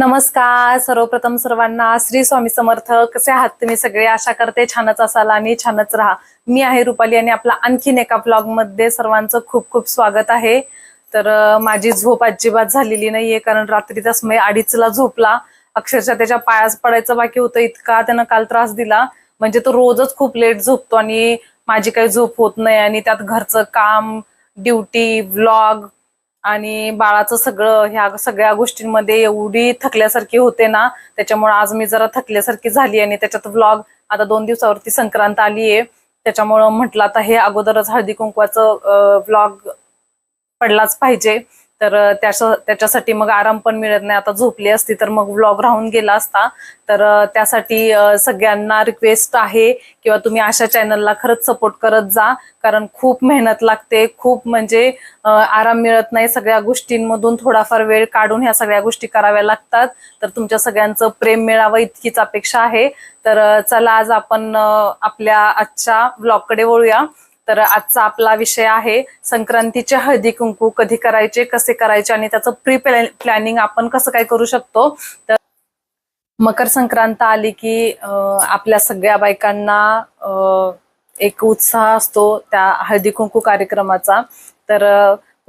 नमस्कार सर्वप्रथम सर्वांना श्री स्वामी समर्थ. कसे आहात तुम्ही सगळे? आशा करते छानच असाल आणि छानच राहा. मी आहे रुपाली आणि आपला आणखीन एका ब्लॉगमध्ये सर्वांचं खूप खूप स्वागत आहे. तर माझी झोप अजिबात झालेली नाहीये कारण रात्रीचा समय अडीचला झोपला. अक्षरशः त्याच्या पायास पडायचं बाकी होतं इतका त्यानं काल त्रास दिला. म्हणजे तो रोजच खूप लेट झोपतो आणि माझी काही झोप होत नाही आणि त्यात घरचं काम ड्युटी व्लॉग आणि बाळाचं सगळं ह्या सगळ्या गोष्टींमध्ये एवढी थकल्यासारखी होते ना त्याच्यामुळे आज मी जरा थकल्यासारखी झाली आणि त्याच्यात व्लॉग आता दोन दिवसावरती संक्रांत आली आहे त्याच्यामुळं म्हटलं आता हे अगोदरच हळदी कुंकवाचं व्लॉग पडलाच पाहिजे. तर त्याच्यासाठी मग आराम पण मिळत नाही. आता झोपली असती तर मग व्लॉग राहून गेला असता. तर त्यासाठी सगळ्यांना रिक्वेस्ट आहे किंवा तुम्ही अशा चॅनलला खरंच सपोर्ट करत जा. कारण खूप मेहनत लागते. खूप म्हणजे आराम मिळत नाही. सगळ्या गोष्टींमधून थोडाफार वेळ काढून ह्या सगळ्या गोष्टी कराव्या लागतात. तर तुमच्या सगळ्यांचं प्रेम मिळावं इतकीच अपेक्षा आहे. तर चला आज आपण आपल्या आजच्या ब्लॉगकडे वळूया. तर आजचा आपला विषय आहे संक्रांतीचे हळदी कुंकू कधी करायचे कसे करायचे आणि त्याचं प्री प्लॅनिंग आपण कसं काय करू शकतो? तर मकर संक्रांत आली की आपल्या सगळ्या बायकांना एक उत्साह असतो त्या हळदी कुंकू कार्यक्रमाचा. तर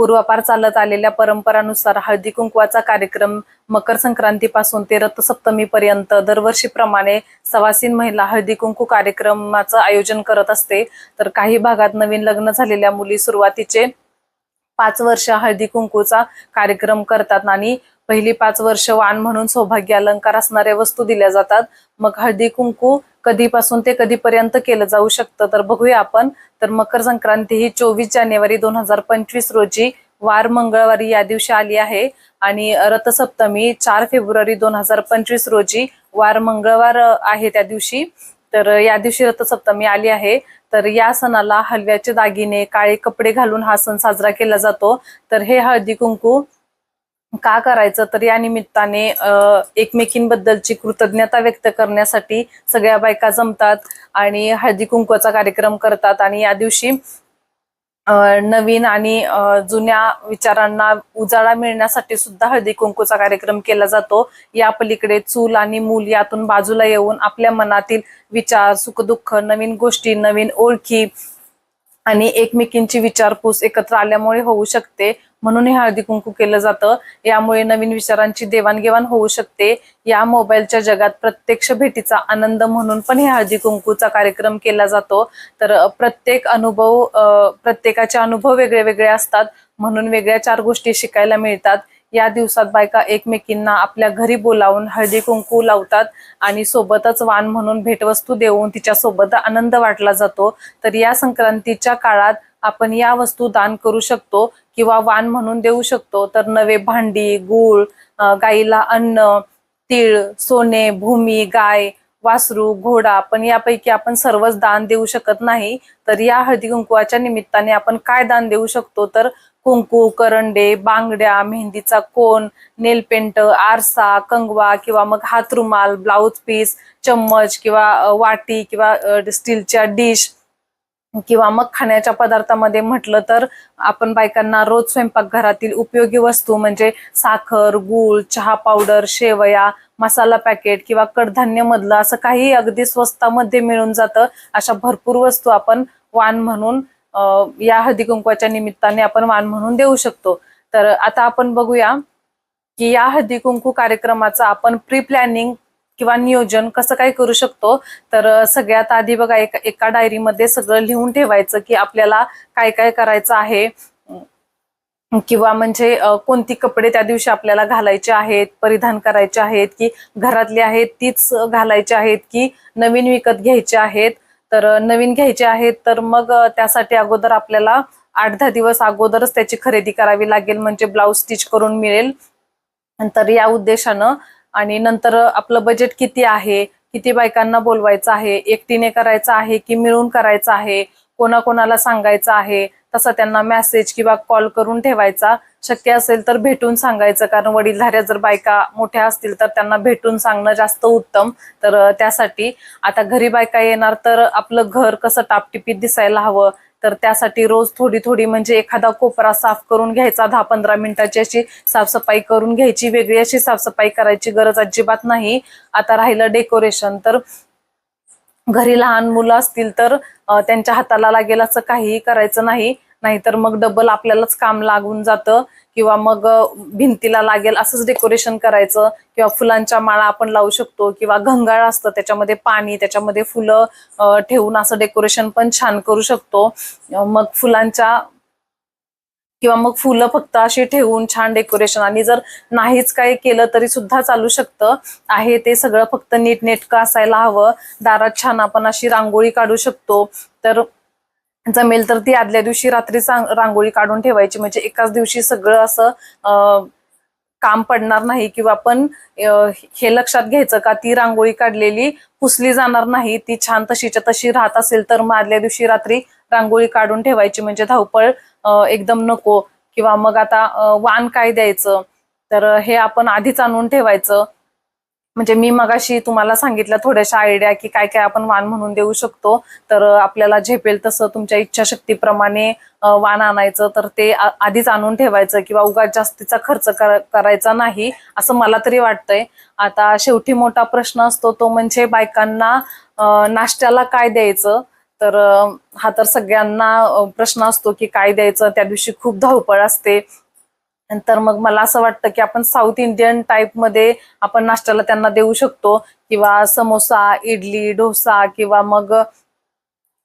पूर्वापार चालत आलेल्या परंपरानुसार हळदी कुंकवाचा कार्यक्रम मकर संक्रांतीपासून ते रथसप्तमीपर्यंत दरवर्षीप्रमाणे सवासीन महिला हळदी कुंकू कार्यक्रमाचं आयोजन करत असते. तर काही भागात नवीन लग्न झालेल्या मुली सुरुवातीचे पाच वर्ष हळदी कुंकूचा कार्यक्रम करतात आणि पहिली पाच वर्ष वाण म्हणून सौभाग्य अलंकार असणाऱ्या वस्तू दिल्या जातात. मग हळदी कुंकू कधीपासून ते कधीपर्यंत केलं जाऊ शकतं? तर बघूया आपण. तर मकर संक्रांती ही चोवीस जानेवारी दोन हजार पंचवीस रोजी वार मंगळवारी या दिवशी आली आहे. आणि रथसप्तमी चार फेब्रुवारी दोन हजार पंचवीस रोजी वार मंगळवार आहे त्या दिवशी. तर या दिवशी रथसप्तमी आली आहे. तर या सणाला हलव्याचे दागिने काळे कपडे घालून हा सण साजरा केला जातो. तर हे हळदी कुंकू का करायचं? तर या निमित्ताने एकमेकींबद्दलची कृतज्ञता व्यक्त करण्यासाठी सगळ्या बायका जमतात आणि हळदी कुंकवाचा कार्यक्रम करतात. आणि या दिवशी नवीन आणि जुन्या विचारांना उजाळा मिळण्यासाठी सुद्धा हळदी कुंकूचा कार्यक्रम केला जातो. या पलीकडे चूल आणि मूल यातून बाजूला येऊन आपल्या मनातील विचार सुखदुःख नवीन गोष्टी नवीन ओळखी आणि एकमेकींची विचारपूस एकत्र आल्यामुळे होऊ शकते. म्हणून हे हळदी कुंकू केलं जातं. यामुळे नवीन विचारांची देवाणघेवाण होऊ शकते. या मोबाईलच्या जगात प्रत्यक्ष भेटीचा आनंद म्हणून पण हे हळदी कुंकूचा कार्यक्रम केला जातो. तर प्रत्येक अनुभव प्रत्येकाचे अनुभव वेगळे वेगळे असतात. म्हणून वेगळ्या चार गोष्टी शिकायला मिळतात. या दिवसात बायका एकमेकींना आपल्या घरी बोलावून हळदी कुंकू लावतात आणि सोबतच वाण म्हणून भेटवस्तू देऊन तिच्या सोबत आनंद वाटला जातो. तर या संक्रांतीच्या काळात आपण या वस्तू दान करू शकतो किंवा वाण म्हणून देऊ शकतो. तर नवे भांडी गूळ गाईला अन्न तीळ सोने भूमी गाय वासरू घोडा पण यापैकी आपण सर्वच दान देऊ शकत नाही. तर या हळदी कुंकुवाच्या निमित्ताने आपण काय दान देऊ शकतो? तर कुंकू करंडे बांगड्या मेहंदीचा कोन नेलपेंट आरसा कंगवा किंवा मग हातरुमाल ब्लाऊज पीस चम्मच किंवा वाटी किंवा स्टीलच्या डिश किंवा मग खाण्याच्या पदार्थामध्ये म्हटलं तर आपण बायकांना रोज स्वयंपाकघरातील उपयोगी वस्तू म्हणजे साखर गूळ चहा पावडर शेवया मसाला पॅकेट किंवा कडधान्य मधलं असं काही अगदी स्वस्तामध्ये मिळून जातं. अशा भरपूर वस्तू आपण वाण म्हणून या हळदी कुंकवाच्या निमित्ताने आपण वाण म्हणून देऊ शकतो. तर आता आपण बघूया की या हळदी कुंकू कार्यक्रमाचं आपण प्री प्लॅनिंग किंवा नियोजन कसं काय करू शकतो तर सगळ्यात आधी बघा एका एका डायरीमध्ये सगळं लिहून ठेवायचं की आपल्याला काय काय करायचं आहे. किंवा म्हणजे कोणती कपडे त्या दिवशी आपल्याला घालायचे आहेत परिधान करायचे आहेत की घरातले आहेत तीच घालायचे आहेत की नवीन विकत घ्यायचे आहेत. तर नवीन घ्यायचे आहेत तर मग त्यासाठी अगोदर आपल्याला आठ दहा दिवस अगोदरच त्याची खरेदी करावी लागेल म्हणजे ब्लाऊज स्टिच करून मिळेल. तर या उद्देशानं आणि नंतर आपलं बजेट किती आहे? किती बायकांना बोलवायचं आहे? एकटीने करायचं आहे की मिळून करायचं आहे? कोणाकोणाला सांगायचं आहे? तसा त्यांना मेसेज किंवा कॉल करून ठेवायचा. शक्य असेल तर भेटून सांगायचं. कारण वडीलधाऱ्या जर बायका मोठ्या असतील तर त्यांना भेटून सांगणं जास्त उत्तम. तर त्यासाठी आता घरी बायका येणार तर आपलं घर कसं टापटिपीत दिसायला हवं. तर त्यासाठी रोज थोडी थोडी म्हणजे एखादा कोपरा साफ करून घ्यायचा दहा पंधरा मिनिटाची अशी साफसफाई करून घ्यायची. वेगळी अशी साफसफाई करायची गरज अजिबात नाही. आता राहिलं डेकोरेशन. तर घरी लहान मुलं असतील तर त्यांच्या हाताला लागेल असं काहीही करायचं नाही. नाहीतर मग डबल आपल्यालाच काम लागून जातं किंवा मग भिंतीला लागेल असंच डेकोरेशन करायचं किंवा फुलांच्या माळा आपण लावू शकतो किंवा घंगाळ असतं त्याच्यामध्ये पाणी त्याच्यामध्ये फुलं ठेवून असं डेकोरेशन पण छान करू शकतो. मग फुलांच्या किंवा मग फुलं फक्त अशी ठेवून छान डेकोरेशन आणि जर नाहीच काही केलं तरी सुद्धा चालू शकतं. आहे ते सगळं फक्त नीटनेटकं असायला हवं. दारात छान आपण अशी रांगोळी काढू शकतो. तर जमेल तर ती आदल्या दिवशी रात्री रांगोळी काढून ठेवायची. म्हणजे एकाच दिवशी सगळं असं काम पडणार नाही किंवा आपण हे लक्षात घ्यायचं का ती रांगोळी काढलेली पुसली जाणार नाही ती छान तशीच्या तशी राहत असेल तर मग आदल्या दिवशी रात्री रांगोळी काढून ठेवायची. म्हणजे धावपळ एकदम नको. किंवा मग आता वान वाण काय द्यायचं? तर हे आपण आधीच आणून ठेवायचं. म्हणजे मी मगाशी तुम्हाला सांगितलं थोड्याशा आयडिया की काय काय आपण वाण म्हणून देऊ शकतो. तर आपल्याला झेपेल तसं तुमच्या इच्छाशक्तीप्रमाणे वाण आणायचं. तर ते आधीच आणून ठेवायचं किंवा उगाच जास्तीचा खर्च करायचा नाही असं मला तरी वाटतंय. आता शेवटी मोठा प्रश्न असतो तो म्हणजे बायकांना नाश्त्याला काय द्यायचं? तर हा तर सगळ्यांना प्रश्न असतो की काय द्यायचं? त्या दिवशी खूप धावपळ असते. नंतर मग मला असं वाटतं की आपण साऊथ इंडियन टाईपमध्ये आपण नाश्त्याला त्यांना देऊ शकतो. किंवा समोसा इडली डोसा किंवा मग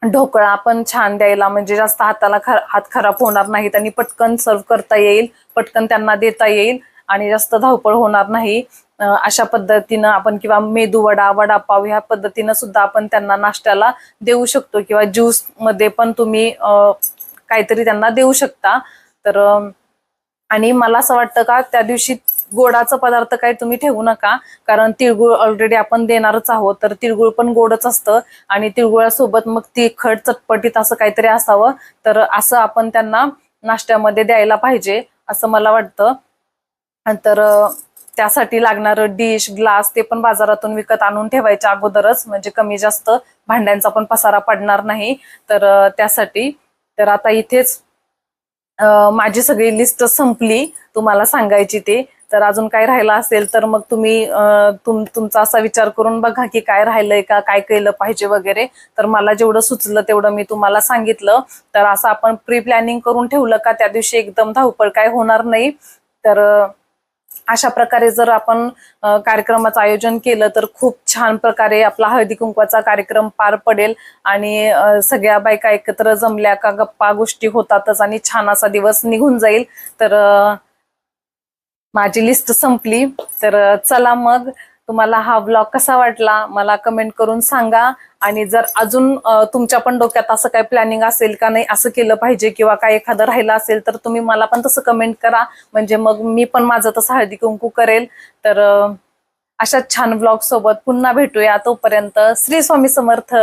ढोकळा पण छान द्यायला म्हणजे जास्त हाताला खर, हात खराब होणार नाहीत आणि पटकन सर्व करता येईल पटकन त्यांना देता येईल आणि जास्त धावपळ होणार नाही. अशा पद्धतीनं आपण किंवा मेदू वडा वडापाव ह्या पद्धतीनं सुद्धा आपण त्यांना नाश्त्याला देऊ शकतो किंवा ज्यूसमध्ये पण तुम्ही काहीतरी त्यांना देऊ शकता. तर आणि मला असं वाटतं का त्या दिवशी गोडाचा पदार्थ काही तुम्ही ठेवू नका कारण तिळगुळ ऑलरेडी आपण देणारच आहोत तर तिळगुळ पण गोडच असतं आणि तिळगुळासोबत मग ती खड चटपटीत असं काहीतरी असावं तर असं आपण त्यांना नाश्त्यामध्ये द्यायला पाहिजे असं मला वाटतं. तर त्यासाठी लागणारं डिश ग्लास ते पण बाजारातून विकत आणून ठेवायच्या अगोदरच म्हणजे कमी जास्त भांड्यांचा पण पसारा पडणार नाही तर त्यासाठी. तर आता इथेच माझी सगळी लिस्ट संपली. तुम्हाला सांगायची ते. तर अजून काय राहिलं असेल तर मग तुम्ही तुम तुमचा असा विचार करून बघा की काय राहिलंय का काय केलं पाहिजे वगैरे. तर मला जेवढं सुचलं तेवढं मी तुम्हाला सांगितलं. तर असं आपण प्री प्लॅनिंग करून ठेवलं का त्या दिवशी एकदम धावपळ काय होणार नाही. तर अशा प्रकारे जर आपण कार्यक्रमाचं आयोजन केलं तर खूप छान प्रकारे आपला हळदी कुंकवाचा कार्यक्रम पार पडेल आणि सगळ्या बायका एकत्र जमल्या का गप्पा गोष्टी होतातच आणि छान असा दिवस निघून जाईल. तर माझी लिस्ट संपली. तर चला मग तुम्हाला हा ब्लॉग कसा वाटला मला कमेंट करून सांगा. आणि जर अजून तुमच्या पण डोक्यात असं काही प्लॅनिंग असेल का नाही असं केलं पाहिजे किंवा काय एखादं राहिलं असेल तर तुम्ही मला पण तसं कमेंट करा. म्हणजे मग मी पण माझं तसं हळदी कुंकू करेल. तर अशा अशाच छान ब्लॉग सोबत पुन्हा भेटूया. तोपर्यंत श्री स्वामी समर्थ.